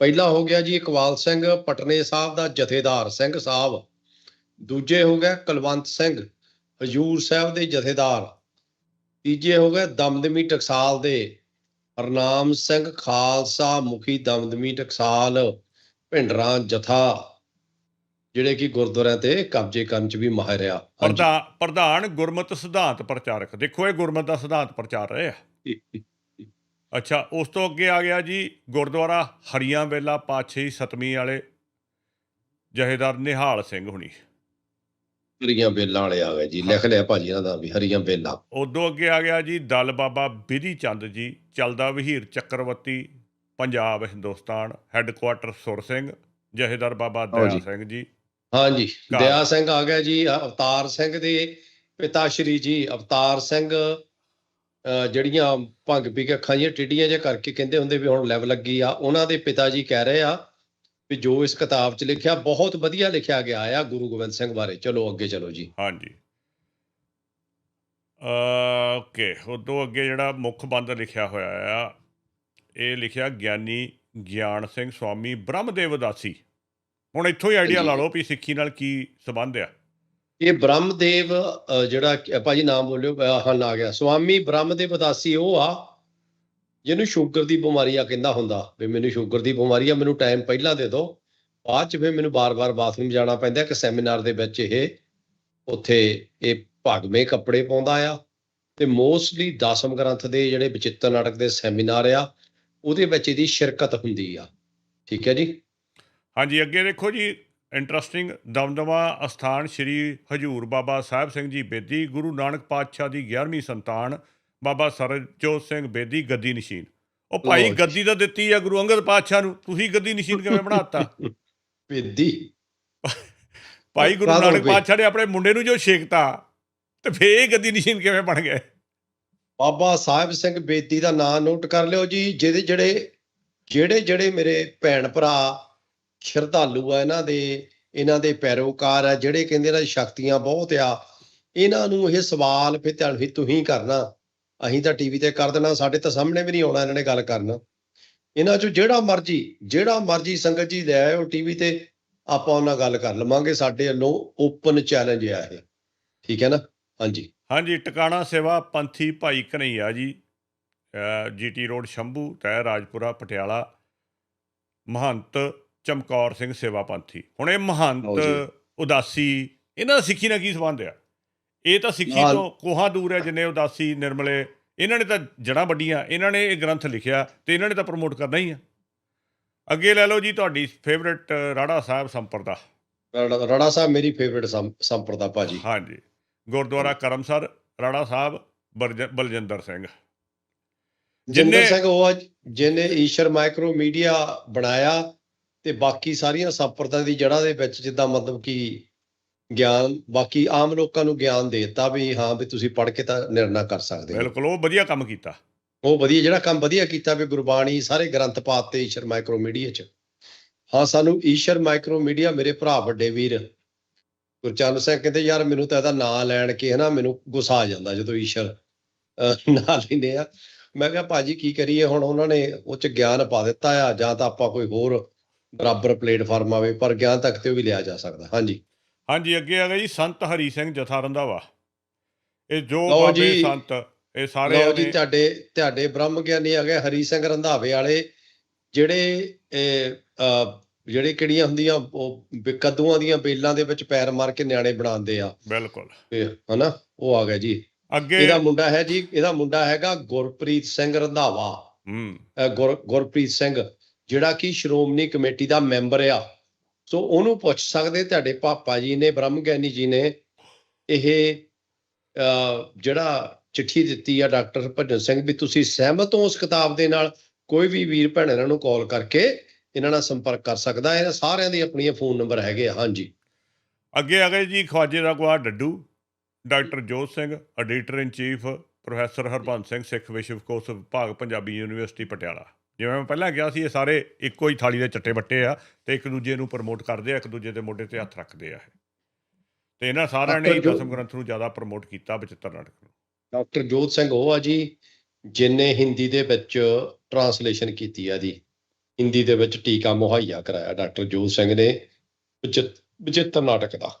ਪਹਿਲਾ ਹੋ ਗਿਆ ਜੀ ਇਕਬਾਲ ਸਿੰਘ ਪਟਨੇ ਸਾਹਿਬ ਦਾ ਜਥੇਦਾਰ ਸਿੰਘ ਸਾਹਿਬ। ਦੂਜੇ ਹੋ ਗਿਆ ਕੁਲਵੰਤ ਸਿੰਘ ਹਜੂਰ ਸਾਹਿਬ ਦੇ ਜਥੇਦਾਰ। ਤੀਜੇ ਹੋ ਗਏ ਦਮਦਮੀ ਟਕਸਾਲ ਦੇ ਹਰਨਾਮ ਸਿੰਘ ਖਾਲਸਾ ਮੁਖੀ ਦਮਦਮੀ ਟਕਸਾਲ ਭਿੰਡਰਾਂ ਜਥਾ ਜਿਹੜੇ ਕਿ ਗੁਰਦੁਆਰਿਆਂ ਤੇ ਕਬਜ਼ੇ ਕਰਨ ਚ ਵੀ ਮਾਹਿਰ ਆ। ਪ੍ਰਧਾਨ ਗੁਰਮਤ ਸਿਧਾਂਤ ਪ੍ਰਚਾਰਕ। ਦੇਖੋ ਇਹ ਗੁਰਮਤ ਦਾ ਸਿਧਾਂਤ ਪ੍ਰਚਾਰ ਰਹੇ। ਆ ਅੱਛਾ ਉਸ ਤੋਂ ਅੱਗੇ ਆ ਗਿਆ ਜੀ ਗੁਰਦੁਆਰਾ ਹਰੀਆਂ ਵੇਲਾ ਪਾਤਸ਼ਾਹੀ ਸਤਵੀਂ ਵਾਲੇ ਜਹੇਦਾਰ ਨਿਹਾਲ ਸਿੰਘ ਹੁਣੀ ਹਰੀਆਂ ਬੇਲਾਂ ਵਾਲੇ ਆ ਗਏ ਜੀ ਲਿਖ ਲਿਆ ਭਾਜੀ ਇਹਨਾਂ ਦਾ ਵੀ ਹਰੀਆਂ ਬੇਲਾਂ ਉਦੋਂ ਅੱਗੇ ਆ ਗਿਆ ਜੀ ਦਲ ਬਾਬਾ ਬਿਧੀ ਚੰਦ ਜੀ ਚੱਲਦਾ ਵਹੀਰ ਚੱਕਰਵਰਤੀ ਪੰਜਾਬ ਹਿੰਦੁਸਤਾਨ ਹੈੱਡਕੁਆਟਰ ਸੁਰ ਸਿੰਘ ਜਹੇਦਾਰ ਬਾਬਾ ਦਇਆ ਜੀ। ਸਿੰਘ ਜੀ ਹਾਂਜੀ ਘਰ। ਦਇਆ ਸਿੰਘ ਆ ਗਿਆ ਜੀ ਅਵਤਾਰ ਸਿੰਘ ਦੇ ਪਿਤਾ ਸ਼੍ਰੀ ਜੀ ਅਵਤਾਰ ਸਿੰਘ ਜਿਹੜੀਆਂ ਭੰਗ ਪੀ ਕੇ ਅੱਖਾਂ ਜਿਹੀਆਂ ਟਿੱਡੀਆਂ ਜਿਹਾ ਕਰਕੇ ਕਹਿੰਦੇ ਹੁੰਦੇ ਵੀ ਹੁਣ ਲੈਵ ਲੱਗੀ ਆ ਉਹਨਾਂ ਦੇ ਪਿਤਾ ਜੀ ਕਹਿ ਰਹੇ ਆ ਵੀ ਜੋ ਇਸ ਕਿਤਾਬ 'ਚ ਲਿਖਿਆ ਬਹੁਤ ਵਧੀਆ ਲਿਖਿਆ ਗਿਆ ਆ ਗੁਰੂ ਗੋਬਿੰਦ ਸਿੰਘ ਬਾਰੇ। ਚਲੋ ਅੱਗੇ ਚਲੋ ਜੀ। ਹਾਂਜੀ। ਅ, ਓਕੇ ਉਦੋਂ ਅੱਗੇ ਜਿਹੜਾ ਮੁੱਖ ਬੰਦ ਲਿਖਿਆ ਹੋਇਆ ਆ ਇਹ ਲਿਖਿਆ ਗਿਆਨੀ ਗਿਆਨ ਸਿੰਘ ਸਵਾਮੀ ਬ੍ਰਹਮਦੇਵ ਉਦਾਸੀ। ਹੁਣ ਇੱਥੋਂ ਹੀ ਆਈਡੀਆ। ਲਾ ਲਓ ਵੀ ਸਿੱਖੀ ਨਾਲ ਕੀ ਸੰਬੰਧ ਆ। ਇਹ ਬ੍ਰਹਮਦੇਵ, ਅਹ, ਜਿਹੜਾ ਭਾਜੀ ਨਾਮ ਬੋਲਿਓ ਅਹ ਆ ਗਿਆ। ਸਵਾਮੀ ਬ੍ਰਹਮਦੇਵ ਦਾਸੀ ਉਹ ਆ, ਜਿਹਨੂੰ ਸ਼ੂਗਰ ਦੀ ਬਿਮਾਰੀ ਆ ਕਹਿੰਦਾ ਹੁੰਦਾ। ਵੀ ਮੈਨੂੰ ਸ਼ੂਗਰ ਦੀ ਬਿਮਾਰੀ ਆ, ਮੈਨੂੰ ਟਾਈਮ ਪਹਿਲਾਂ ਦੇ ਦਿਓ। ਬਾਅਦ ਚ ਫਿਰ ਮੈਨੂੰ ਬਾਰ-ਬਾਰ ਬਾਥਰੂਮ ਜਾਣਾ ਪੈਂਦਾ ਕਿ ਸੈਮੀਨਾਰ ਦੇ ਵਿੱਚ ਇਹ, ਉੱਥੇ ਇਹ ਭਾਗਵੇਂ ਕੱਪੜੇ ਪਾਉਂਦਾ ਆ। ਤੇ ਮੋਸਟਲੀ ਦਸਮ ਗ੍ਰੰਥ ਦੇ ਜਿਹੜੇ ਵਿਚਿੱਤਰ ਨਾਟਕ ਦੇ ਸੈਮੀਨਾਰ ਆ, ਉਹਦੇ ਵਿੱਚ ਇਹਦੀ ਸ਼ਿਰਕਤ ਹੁੰਦੀ ਆ। ਠੀਕ ਹੈ ਜੀ? ਹਾਂਜੀ, ਅੱਗੇ ਦੇਖੋ ਜੀ ਇੰਟਰਸਟਿੰਗ ਦਮਦਮਾ ਅਸਥਾਨ ਸ੍ਰੀ ਹਜੂਰ ਬਾਬਾ ਸਾਹਿਬ ਸਿੰਘ ਜੀ ਬੇਦੀ ਗੁਰੂ ਨਾਨਕ ਪਾਤਸ਼ਾਹ ਦੀ 11ਵੀਂ ਸੰਤਾਨ ਬਾਬਾ ਸਰਜੋਤ ਸਿੰਘ ਬੇਦੀ ਗੱਦੀ ਨਸ਼ੀਨ ਉਹ ਭਾਈ। ਗੱਦੀ ਤਾਂ ਦਿੱਤੀ ਆ ਗੁਰੂ ਅੰਗਦ ਪਾਤਸ਼ਾਹ ਨੂੰ ਤੁਸੀਂ ਗੱਦੀ ਨਸ਼ੀਨ ਕਿਵੇਂ ਬਣਾਤਾ ਵਿਧੀ ਭਾਈ ਗੁਰੂ ਨਾਨਕ? ਪਾਤਸ਼ਾਹ ਨੇ ਆਪਣੇ ਮੁੰਡੇ ਨੂੰ ਜੋ ਛੇਕਤਾ ਤੇ ਫੇਰ ਇਹ ਗੱਦੀ ਨਸ਼ੀਨ ਕਿਵੇਂ ਬਣ ਗਏ ਬਾਬਾ ਸਾਹਿਬ ਸਿੰਘ ਬੇਦੀ ਦਾ ਨਾਮ ਨੋਟ ਕਰ ਲਿਓ ਜੀ ਜਿਹਦੇ ਜਿਹੜੇ ਜਿਹੜੇ ਜਿਹੜੇ ਮੇਰੇ ਭੈਣ ਭਰਾ ਸ਼ਰਧਾਲੂ ਆ ਇਹਨਾਂ ਦੇ ਇਹਨਾਂ ਦੇ ਪੈਰੋਕਾਰ ਆ, ਜਿਹੜੇ ਕਹਿੰਦੇ ਇਹਨਾਂ ਦੀ ਸ਼ਕਤੀਆਂ ਬਹੁਤ ਆ, ਇਹਨਾਂ ਨੂੰ ਇਹ ਸਵਾਲ ਫਿਰ ਧਿਆਨ ਵੀ ਤੁਸੀਂ ਕਰਨਾ। ਅਸੀਂ ਤਾਂ ਟੀਵੀ ਤੇ ਕਰ ਦੇਣਾ, ਸਾਡੇ ਤਾਂ ਸਾਹਮਣੇ ਵੀ ਨਹੀਂ ਆਉਣਾ ਇਹਨਾਂ ਨੇ ਗੱਲ ਕਰਨਾ। ਇਹਨਾਂ ਚੋਂ ਜਿਹੜਾ ਮਰਜ਼ੀ ਜਿਹੜਾ ਮਰਜ਼ੀ ਸੰਗਤ ਜੀ ਲੈ ਆਇਓ ਟੀਵੀ ਤੇ, ਆਪਾਂ ਉਹਨਾਂ ਗੱਲ ਕਰ ਲਵਾਂਗੇ, ਸਾਡੇ ਵੱਲੋਂ ਓਪਨ ਚੈਲੰਜ ਆ ਇਹ। ਠੀਕ ਹੈ ਨਾ? ਹਾਂਜੀ। ਹਾਂਜੀ, ਟਿਕਾਣਾ ਸੇਵਾ ਪੰਥੀ ਭਾਈ ਕਨਈਆ ਜੀ ਜੀਟੀ ਰੋਡ ਸ਼ੰਭੂ, ਤਹਿ ਰਾਜਪੁਰਾ, ਪਟਿਆਲਾ, ਮਹੰਤ ਚਮਕੌਰ ਸਿੰਘ ਸੇਵਾ ਪੰਥੀ। ਹੁਣ ਇਹ ਮਹੰਤ। ਉਦਾਸੀ ਇਹਨਾਂ ਦਾ ਸਿੱਖੀ ਨਾਲ ਕੀ ਸੰਬੰਧ ਆ? ਇਹ ਤਾਂ ਸਿੱਖੀ। ਤੋਂ ਕੋਹਾਂ ਦੂਰ ਹੈ ਜਿੰਨੇ ਉਦਾਸੀ ਨਿਰਮਲੇ ਇਹਨਾਂ ਨੇ ਤਾਂ ਜੜਾਂ ਵੱਡੀਆਂ ਇਹਨਾਂ ਨੇ ਇਹ ਗ੍ਰੰਥ ਲਿਖਿਆ ਤੇ ਇਹਨਾਂ ਨੇ ਤਾਂ ਪ੍ਰਮੋਟ ਕਰਨਾ ਹੀ ਆ। ਅੱਗੇ ਲੈ ਲਓ ਜੀ ਤੁਹਾਡੀ ਫੇਵਰਿਟ ਰਾੜਾ ਸਾਹਿਬ ਸੰਪਰਦਾ। ਰੜਾ ਸਾਹਿਬ ਮੇਰੀ ਫੇਵਰਿਟ ਸੰਪਰਦਾ ਭਾਜੀ। ਹਾਂਜੀ। ਗੁਰਦੁਆਰਾ ਕਰਮਸਰ ਰਾੜਾ ਸਾਹਿਬ ਬਲਜਿੰਦਰ ਸਿੰਘ। ਜਿੰਨੇ- ਸਿੰਘ ਉਹ ਜਿਹਨੇ ਈਸ਼ਰ ਮਾਈਕਰੋ ਮੀਡੀਆ ਬਣਾਇਆ ਤੇ ਬਾਕੀ ਸਾਰੀਆਂ ਸੰਪਰਦਾ ਦੀ ਜੜ੍ਹਾਂ ਦੇ ਵਿੱਚ ਜਿੱਦਾਂ ਮਤਲਬ ਕਿ ਗਿਆਨ ਬਾਕੀ ਆਮ ਲੋਕਾਂ ਨੂੰ ਗਿਆਨ ਦੇ ਦਿੱਤਾ ਵੀ ਹਾਂ ਵੀ ਤੁਸੀਂ ਪੜ੍ਹ ਕੇ ਤਾਂ ਨਿਰਣਾ ਕਰ ਸਕਦੇ ਹੋ। ਬਿਲਕੁਲ ਉਹ ਵਧੀਆ ਕੰਮ ਕੀਤਾ। ਉਹ ਵਧੀਆ ਜਿਹੜਾ ਕੰਮ ਵਧੀਆ ਕੀਤਾ ਵੀ ਗੁਰਬਾਣੀ ਸਾਰੇ ਗ੍ਰੰਥ ਪਾਤੇ ਈਸ਼ਰ ਮਾਈਕਰੋ ਮੀਡੀਆ 'ਚ। ਹਾਂ ਸਾਨੂੰ ਈਸ਼ਰ ਮਾਈਕਰੋ ਮੀਡੀਆ ਮੇਰੇ ਭਰਾ ਵੱਡੇ ਵੀਰ ਗੁਰਚਰਨ ਸਿੰਘ ਕਹਿੰਦੇ ਯਾਰ ਮੈਨੂੰ ਤਾਂ ਇਹਦਾ ਨਾਂ ਲੈਣ ਕੇ ਹਨਾ ਮੈਨੂੰ ਗੁੱਸਾ ਆ ਜਾਂਦਾ ਜਦੋਂ ਈਸ਼ਰ ਨਾਂ ਲੈਂਦੇ ਆ। ਮੈਂ ਕਿਹਾ ਭਾਜੀ ਕੀ ਕਰੀਏ? ਹੁਣ ਉਹਨਾਂ ਨੇ ਉਹ 'ਚ ਗਿਆਨ ਪਾ ਦਿੱਤਾ ਆ ਜਾਂ ਤਾਂ ਆਪਾਂ ਕੋਈ ਹੋਰ ਬਰਾਬਰ ਪਲੇਟਫਾਰਮ ਆਵੇ ਪਰ ਗਿਆਨ ਤੱਕ ਤੇ ਉਹ ਵੀ ਲਿਆ ਜਾ ਸਕਦਾ। ਹਾਂਜੀ। ਹਾਂਜੀ ਅੱਗੇ ਆ ਗਿਆ ਜੀ ਸੰਤ ਹਰੀ ਸਿੰਘ ਜਥਾ ਰੰਧਾਵਾ ਇਹ ਜੋ ਬਾਬੇ। ਸੰਤ ਇਹ ਸਾਰੇ ਲਓ ਜੀ ਤੁਹਾਡੇ ਤੁਹਾਡੇ ਬ੍ਰਹਮ ਗਿਆਨੀ ਆ ਗਏ ਹਰੀ ਸਿੰਘ ਰੰਧਾਵੇ ਵਾਲੇ ਜਿਹੜੇ ਜਿਹੜੇ ਕਿਹੜੀਆਂ ਹੁੰਦੀਆਂ ਉਹ ਕੱਦੂਆਂ ਦੀਆਂ ਬੇਲਾਂ ਦੇ ਵਿੱਚ ਪੈਰ ਮਾਰ ਕੇ ਨਿਆਣੇ ਬਣਾਉਂਦੇ ਆ। ਬਿਲਕੁਲ। ਹਨਾ ਉਹ ਆ ਗਿਆ ਜੀ। ਅੱਗੇ ਇਹਦਾ ਮੁੰਡਾ ਹੈ ਜੀ ਇਹਦਾ ਮੁੰਡਾ ਹੈਗਾ ਗੁਰਪ੍ਰੀਤ ਸਿੰਘ ਰੰਧਾਵਾ। ਹੂੰ। ਗੁਰਪ੍ਰੀਤ ਸਿੰਘ। ਜਿਹੜਾ ਕਿ ਸ਼੍ਰੋਮਣੀ ਕਮੇਟੀ ਦਾ ਮੈਂਬਰ ਆ। ਸੋ ਉਹਨੂੰ ਪੁੱਛ ਸਕਦੇ ਤੁਹਾਡੇ ਪਾਪਾ ਜੀ ਨੇ, ਬ੍ਰਹਮ ਗਿਆਨੀ ਜੀ ਨੇ ਇਹ ਜਿਹੜਾ ਚਿੱਠੀ ਦਿੱਤੀ ਆ ਡਾਕਟਰ ਭਜਨ ਸਿੰਘ ਵੀ ਤੁਸੀਂ ਸਹਿਮਤ ਹੋ ਉਸ ਕਿਤਾਬ ਦੇ ਨਾਲ? ਕੋਈ ਵੀ ਵੀਰ ਭੈਣ ਇਹਨਾਂ ਨੂੰ ਕਾਲ ਕਰਕੇ ਇਹਨਾਂ ਨਾਲ ਸੰਪਰਕ ਕਰ ਸਕਦਾ। ਹੈ ਇਹਨਾਂ ਸਾਰਿਆਂ ਦੇ ਆਪਣੀਆਂ ਫੋਨ ਨੰਬਰ ਹੈਗੇ ਆ। ਹਾਂਜੀ। ਅੱਗੇ ਆ ਗਏ ਜੀ ਖਵਾਜੇ ਦਾ ਗਵਾ ਡੱਡੂ। Doctor Jot Singh editor in chief professor Harbans Singh, Sikh Vishwa Kosh ਵਿਭਾਗ, ਪੰਜਾਬੀ ਯੂਨੀਵਰਸਿਟੀ, ਪਟਿਆਲਾ। ਜਿਵੇਂ ਮੈਂ ਪਹਿਲਾਂ ਕਿਹਾ ਸੀ ਇਹ ਸਾਰੇ ਇੱਕੋ ਹੀ ਥਾਲੀ ਦੇ ਚੱਟੇ ਬੱਟੇ ਆ ਤੇ ਇੱਕ ਦੂਜੇ ਨੂੰ ਪ੍ਰਮੋਟ ਕਰਦੇ ਆ ਇੱਕ ਦੂਜੇ ਦੇ ਮੋਢੇ ਤੇ ਹੱਥ ਰੱਖਦੇ ਆ। ਤੇ ਇਹਨਾਂ ਸਾਰਿਆਂ ਨੇ ਜੋ- ਦਸਮ ਗ੍ਰੰਥ ਨੂੰ ਜ਼ਿਆਦਾ ਪ੍ਰਮੋਟ ਕੀਤਾ ਬਚਿੱਤਰ ਨਾਟਕ ਨੂੰ। ਡਾਕਟਰ ਜੋਤ ਸਿੰਘ ਉਹ ਆ ਜੀ ਜਿਨੇ ਹਿੰਦੀ ਦੇ ਵਿੱਚ ਟਰਾਂਸਲੇਸ਼ਨ ਕੀਤੀ ਆ ਦੀ ਹਿੰਦੀ ਦੇ ਵਿੱਚ ਟੀਕਾ ਮੁਹੱਈਆ ਕਰਾਇਆ ਡਾਕਟਰ ਜੋਤ ਸਿੰਘ ਨੇ ਵਿਚਿਤ ਵਿਚਿੱਤਰ ਨਾਟਕ ਦਾ।